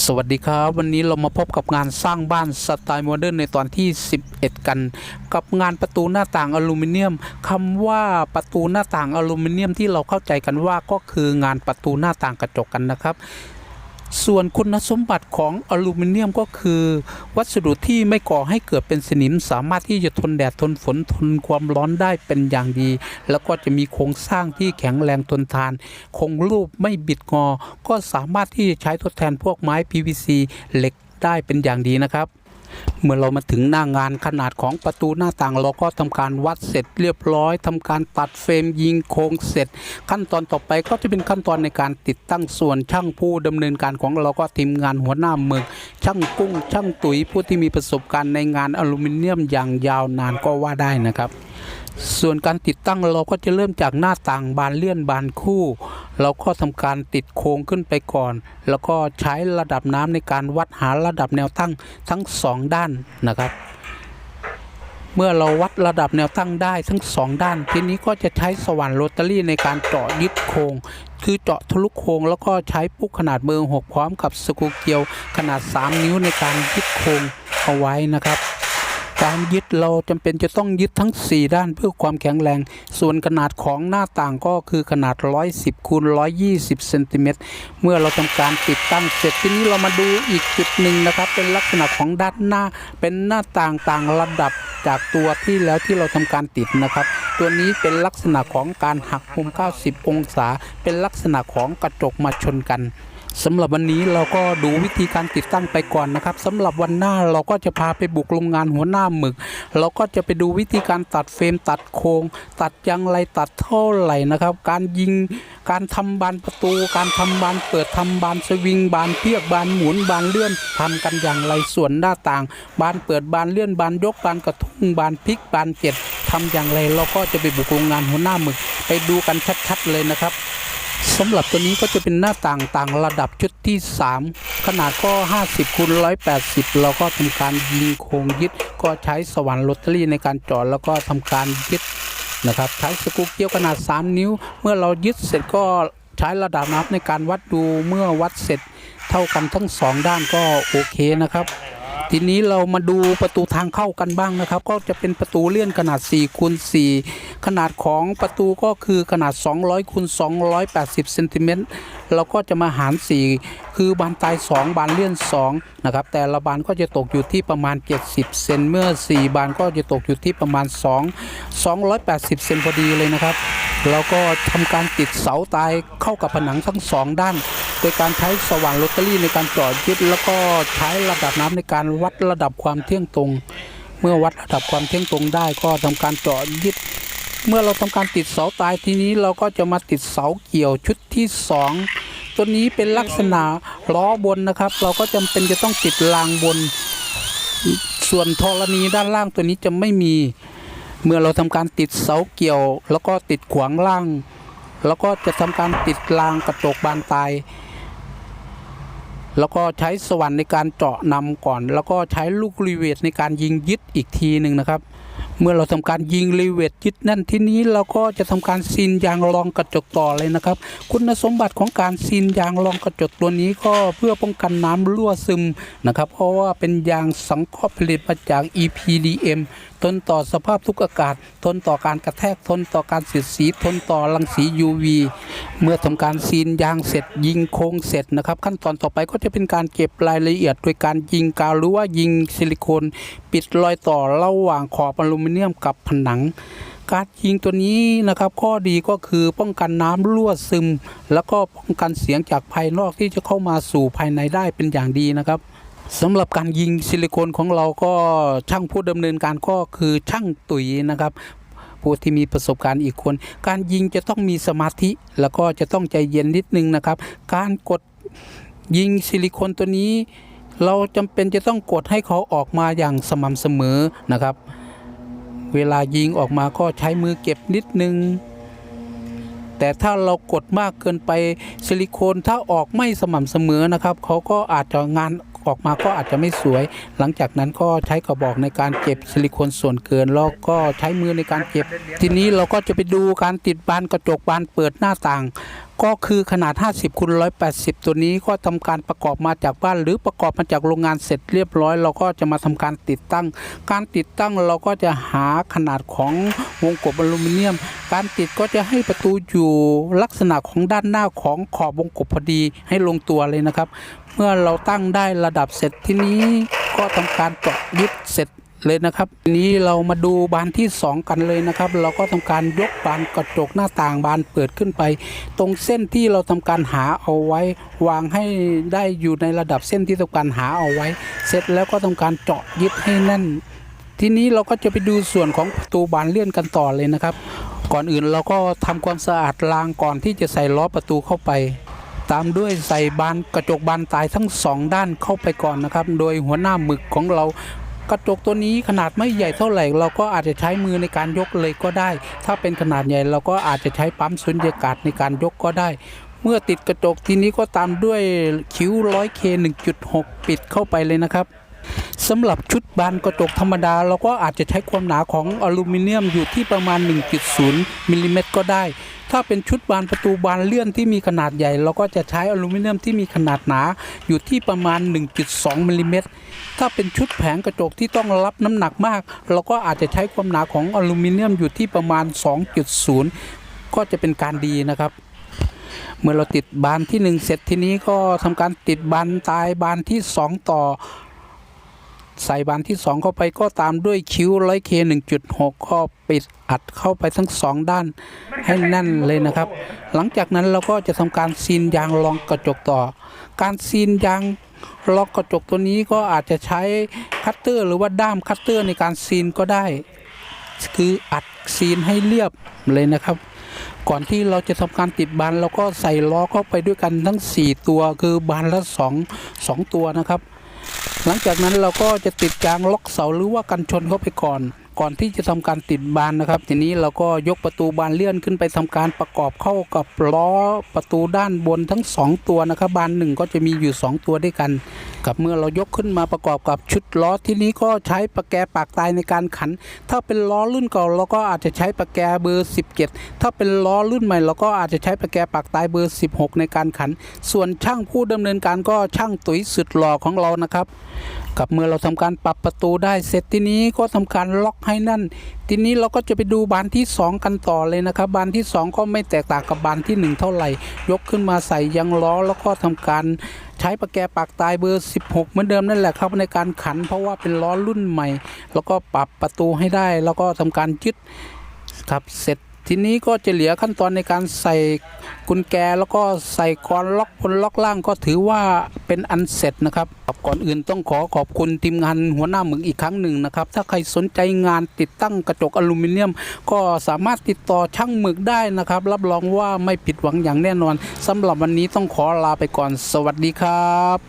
สวัสดีครับ วันนี้เรามาพบกับงานสร้างบ้านสไตล์โมเดิร์นในตอนที่ 11 กัน กับงานประตูหน้าต่างอลูมิเนียมคำว่าประตูหน้าต่างอลูมิเนียมที่เราเข้าใจกันว่าก็คืองานประตูหน้าต่างกระจกกันนะครับ ส่วนคุณสมบัติของอลูมิเนียมก็คือ วัสดุที่ไม่ก่อให้เกิดเป็นสนิม สามารถที่จะทนแดดทนฝนทนความร้อนได้เป็นอย่างดี แล้วก็จะมีโครงสร้างที่แข็งแรงทนทาน คงรูปไม่บิดงอ ก็สามารถที่จะใช้ทดแทนพวกไม้ PVC เหล็กได้เป็นอย่างดีนะครับ เมื่อเรามาถึงหน้างานขนาดของประตูหน้าต่างเราก็ทำการวัดเสร็จเรียบร้อยทำการตัดเฟรมยิงโครงเสร็จ ขั้นตอนต่อไปก็จะเป็นขั้นตอนในการติดตั้งส่วนช่างผู้ดำเนินการของเราก็ทีมงานหัวหน้าเมืองช่างกุ้ง ช่างตุ๋ยผู้ที่มีประสบการณ์ในงานอลูมิเนียมอย่างยาวนานก็ว่าได้นะครับส่วนการติดตั้งเราก็จะเริ่มจากหน้าต่างบานเลื่อนบานคู่ เราก็ทำการติดโครงขึ้นไปก่อน แล้วก็ใช้ระดับน้ำในการวัดหาระดับแนวตั้งทั้งสองด้านนะครับ เมื่อเราวัดระดับแนวตั้งได้ทั้งสองด้าน ทีนี้ก็จะใช้สว่านโรตารี่ในการเจาะยึดโครงคือเจาะทะลุโครงแล้วก็ใช้ปุ๊กขนาดเบอร์หกพร้อมกับสกรูเกลียวขนาด 3 นิ้วในการยึดโครงเอาไว้นะครับ การยึดเราจำเป็นจะต้องยึดทั้ง 4 ด้านเพื่อความแข็งแรง ส่วนขนาดของหน้าต่างก็คือขนาด 110คูณ120เซนติเมตรเมื่อเราทำการติดตั้งเสร็จทีนี้เรามาดูอีกจุดหนึ่งนะครับ เป็นลักษณะของด้านหน้า เป็นหน้าต่างต่างระดับจากตัวที่แล้วที่เราทำการติดนะครับ ตัวนี้เป็นลักษณะของการหักมุม 90 องศา เป็นลักษณะของกระจกมาชนกัน สำหรับวันนี้เราก็ดูวิธีการติดตั้งไปก่อนนะครับสำหรับวันหน้าเราก็จะพาไปบุกโรงงานหัวหน้าหมึก เราก็จะไปดูวิธีการตัดเฟรมตัดโครงตัดยังไรตัดเท่าไหร่นะครับ การยิงการทำบานประตู การทำบานเปิดทำบานสวิงบานเพียกบานหมุนบานเลื่อนทำกันอย่างไรส่วนหน้าต่าง บานเปิดบานเลื่อนบานยกบานกระทุ้งบานพลิกบานเจ็ดทำอย่างไรเราก็จะไปบุกโรงงานหัวหน้าหมึก ไปดูกันชัดๆเลยนะครับ สำหรับตัวนี้ก็จะเป็นหน้าต่างต่างระดับชุดที่ 3 ขนาดก็ 50คูณ180 เราก็ทำการยิงโครงยึด ก็ใช้สว่านโรตารี่ในการจาะแล้วก็ทำการยึดนะครับใช้สกรูเกี้ยวขนาด 3 นิ้ว เมื่อเรายึดเสร็จก็ใช้ระดับน้ำในการวัดดูเมื่อวัดเสร็จเท่ากันทั้งสองด้านก็โอเคนะครับ ทีนี้เรามาดูประตูทางเข้ากันบ้างนะครับ ก็จะเป็นประตูเลื่อนขนาด4คูณ4ขนาดของประตูก็คือขนาด 200คูณ280เซนติเมตรเราก็จะมาหาร 4 คือบานตาย 2 บานเลื่อน2นะครับแต่ละบานก็จะตกอยู่ที่ประมาณ 70 เซนเมื่อ 4 บานก็จะตกอยู่ที่ประมาณ 2 280 เซนพอดีเลยนะครับเราก็ทำการติดเสาตายเข้ากับผนังทั้งสองด้าน โดยการใช้สว่านโรตารี่ในการเจาะยึดแล้วก็ใช้ระดับน้ำในการวัดระดับความเที่ยงตรง เมื่อวัดระดับความเที่ยงตรงได้ก็ทำการเจาะยึด เมื่อเราทำการติดเสาตายทีนี้เราก็จะมาติดเสาเกี่ยวชุดที่สองตัวนี้เป็นลักษณะล้อบนนะครับ เราก็จำเป็นจะต้องติดรางบน ส่วนธรณีด้านล่างตัวนี้จะไม่มี เมื่อเราทำการติดเสาเกี่ยว แล้วก็ติดขวางล่างแล้วก็จะทำการติดรางกระจกบานตาย แล้วก็ใช้สว่านในการเจาะนำก่อน แล้วก็ใช้ลูกรีเวทในการยิงยึดอีกทีหนึ่งนะครับ เมื่อเราทำการยิงรีเวทยึดนั่นที่นี้เราก็จะทำการซีนยางรองกระจกต่อเลยนะครับ คุณสมบัติของการซีนยางรองกระจกตัวนี้ก็เพื่อป้องกันน้ำรั่วซึมนะครับ เพราะว่าเป็นยางสังเคราะห์ผลิตมาจาก EPDM ทนต่อสภาพทุกอากาศ ทนต่อการกระแทกทนต่อการเสียดสี ทนต่อรังสี UV เมื่อทำการซีนยางเสร็จยิงโครงเสร็จนะครับ ขั้นตอนต่อไปก็จะเป็นการเก็บรายละเอียด โดยการยิงกาวหรือว่ายิงซิลิโคนปิดรอยต่อระหว่างขอบอลูมิเนียมกับผนังการยิงตัวนี้นะครับ ข้อดีก็คือป้องกันน้ำรั่วซึม แล้วก็ป้องกันเสียงจากภายนอกที่จะเข้ามาสู่ภายในได้เป็นอย่างดีนะครับ สำหรับการยิงซิลิโคนของเราก็ช่างผู้ดำเนินการก็คือช่างตุ๋ยนะครับผู้ที่มีประสบการณ์อีกคน การยิงจะต้องมีสมาธิ แล้วก็จะต้องใจเย็นนิดนึงนะครับ การกดยิงซิลิโคนตัวนี้ เราจำเป็นจะต้องกดให้เขาออกมาอย่างสม่ำเสมอนะครับ เวลายิงออกมาก็ใช้มือเก็บนิดนึงแต่ถ้าเรากดมากเกินไปซิลิโคนถ้าออกไม่สม่ำเสมอนะครับ เขาก็อาจจะงาน ออกมาก็อาจจะไม่สวย หลังจากนั้นก็ใช้กระบอกในการเก็บซิลิโคนส่วนเกินแล้วก็ใช้มือในการเก็บ ทีนี้เราก็จะไปดูการติดบานกระจกบานเปิดหน้าต่างก็คือขนาด 50คูณ180 ตัวนี้ก็ทำการประกอบมาจากบ้าน หรือประกอบมาจากโรงงานเสร็จเรียบร้อย เราก็จะมาทำการติดตั้ง การติดตั้งเราก็จะหาขนาดของวงกบอลูมิเนียม การติดก็จะให้ประตูอยู่ลักษณะของด้านหน้าของขอบวงกบพอดีให้ลงตัวเลยนะครับ เมื่อเราตั้งได้ระดับเสร็จที่นี้ก็ทำการเจาะยึดเสร็จเลยนะครับทีนี้เรามาดูบานที่ 2 กันเลยนะครับ เราก็ทำการยกบานกระจกหน้าต่างบานเปิดขึ้นไป ตรงเส้นที่เราทำการหาเอาไว้ วางให้ได้อยู่ในระดับเส้นที่ต้องการหาเอาไว้ เสร็จแล้วก็ทำการเจาะยึดให้แน่น ทีนี้เราก็จะไปดูส่วนของประตูบานเลื่อนกันต่อเลยนะครับ ก่อนอื่นเราก็ทำความสะอาดรางก่อนที่จะใส่ล้อประตูเข้าไป ตามด้วยใส่บานกระจกบานตายทั้งสองด้านเข้าไปก่อนนะครับ โดยหัวหน้าหมึกของเรากระจกตัวนี้ขนาดไม่ใหญ่เท่าไหร่ เราก็อาจจะใช้มือในการยกเลยก็ได้ ถ้าเป็นขนาดใหญ่เราก็อาจจะใช้ปั๊มสุญญากาศในการยกก็ได้ เมื่อติดกระจกทีนี้ก็ตามด้วยคิ้ว 100K 1.6 ปิดเข้าไปเลยนะครับ สำหรับชุดบานกระจกธรรมดา เราก็อาจจะใช้ความหนาของอลูมิเนียมอยู่ที่ประมาณ 1.0มิลลิเมตรก็ได้ ถ้าเป็นชุดบานประตูบานเลื่อนที่มีขนาดใหญ่ เราก็จะใช้อลูมิเนียมที่มีขนาดหนาอยู่ที่ประมาณ 1.2มิลลิเมตรถ้าเป็นชุดแผงกระจกที่ต้องรับน้ำหนักมาก เราก็อาจจะใช้ความหนาของอลูมิเนียมอยู่ที่ประมาณ 2.0 ก็จะเป็นการดีนะครับเมื่อเราติดบานที่ 1 เสร็จทีนี้ก็ทำการติดบานตายบานที่ 2 ต่อ ใส่บานที่ 2 เข้าไปก็ตามด้วยคิ้วร้อยเค1.6ก็ปิดอัดเข้าไปทั้งสองด้านให้แน่นเลยนะครับ หลังจากนั้นเราก็จะทำการซีนยางรองกระจกต่อ การซีนยางรองกระจกตัวนี้ก็อาจจะใช้คัตเตอร์หรือว่าด้ามคัตเตอร์ในการซีนก็ได้ คืออัดซีนให้เรียบเลยนะครับก่อนที่เราจะทำการติดบานเราก็ใส่ล้อเข้าไปด้วยกันทั้ง 4 ตัวคือบานละ 2 2 ตัวนะครับ หลังจากนั้นเราก็จะติดยางล็อกเสาหรือว่ากันชนเข้าไปก่อน ก่อนที่จะทำการติดบานนะครับ ทีนี้เราก็ยกประตูบานเลื่อนขึ้นไปทำการประกอบเข้ากับล้อประตูด้านบนทั้ง 2 ตัวนะครับ บานหนึ่งก็จะมีอยู่ 2 ตัวด้วยกัน กับเมื่อเรายกขึ้นมาประกอบกับชุดล้อที่นี้ก็ใช้ปากแกปากตายในการขัน ถ้าเป็นล้อรุ่นเก่าเราก็อาจจะใช้ปากแกเบอร์ 17 ถ้าเป็นล้อรุ่นใหม่เราก็อาจจะใช้ปากแกปากตายเบอร์ 16 ในการขัน ส่วนช่างผู้ดำเนินการก็ช่างตุ๋ยสุดหล่อของเรานะครับ กับเมื่อเราทำการปรับประตูได้เสร็จทีนี้ก็ทำการล็อกให้นั่น ทีนี้เราก็จะไปดูบานที่ 2 กันต่อเลยนะครับ บานที่ 2 ก็ไม่แตกต่างกับบานที่ 1 เท่าไหร่ ยกขึ้นมาใส่ยางล้อแล้วก็ทำการใช้ประแกปากตายเบอร์ 16 เหมือนเดิมนั่นแหละครับในการขันเพราะว่าเป็นล้อรุ่นใหม่ แล้วก็ปรับประตูให้ได้ แล้วก็ทำการยึดครับเสร็จ ทีนี้ก็จะเหลือขั้นตอนในการใส่กุญแจแล้วก็ใส่กรอนล็อกบนล็อกล่างก็ถือว่าเป็นอันเสร็จนะครับครับก่อนอื่นต้องขอขอบคุณทีมงานหัวหน้าหมึกอีกครั้งหนึ่งนะครับ ถ้าใครสนใจงานติดตั้งกระจกอลูมิเนียม ก็สามารถติดต่อช่างหมึกได้นะครับ รับรองว่าไม่ผิดหวังอย่างแน่นอนสำหรับวันนี้ต้องขอลาไปก่อน สวัสดีครับ